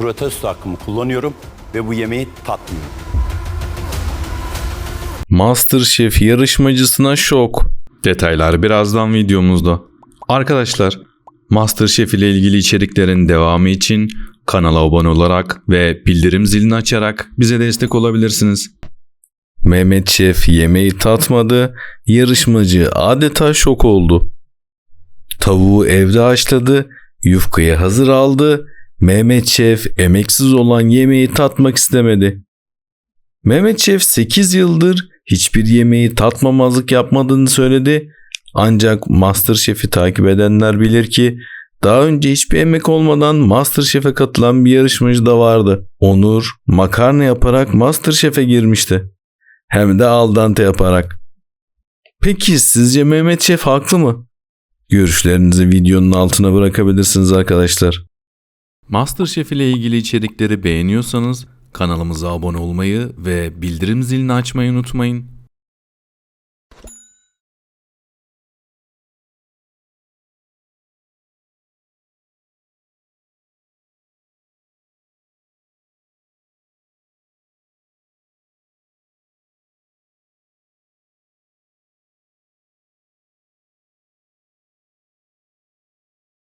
protesto hakkımı kullanıyorum ve bu yemeği tatmıyorum. Masterchef yarışmacısına şok. Detaylar birazdan videomuzda. Arkadaşlar, Masterchef ile ilgili içeriklerin devamı için kanala abone olarak ve bildirim zilini açarak bize destek olabilirsiniz. Mehmet Şef yemeği tatmadı, yarışmacı adeta şok oldu. Tavuğu evde haşladı, yufkayı hazır aldı, Mehmet Şef emeksiz olan yemeği tatmak istemedi. Mehmet Şef 8 yıldır hiçbir yemeği tatmamazlık yapmadığını söyledi. Ancak Masterchef'i takip edenler bilir ki daha önce hiçbir emek olmadan Masterchef'e katılan bir yarışmacı da vardı. Onur makarna yaparak Masterchef'e girmişti. Hem de al dente yaparak. Peki sizce Mehmet Şef haklı mı? Görüşlerinizi videonun altına bırakabilirsiniz arkadaşlar. Masterchef ile ilgili içerikleri beğeniyorsanız kanalımıza abone olmayı ve bildirim zilini açmayı unutmayın.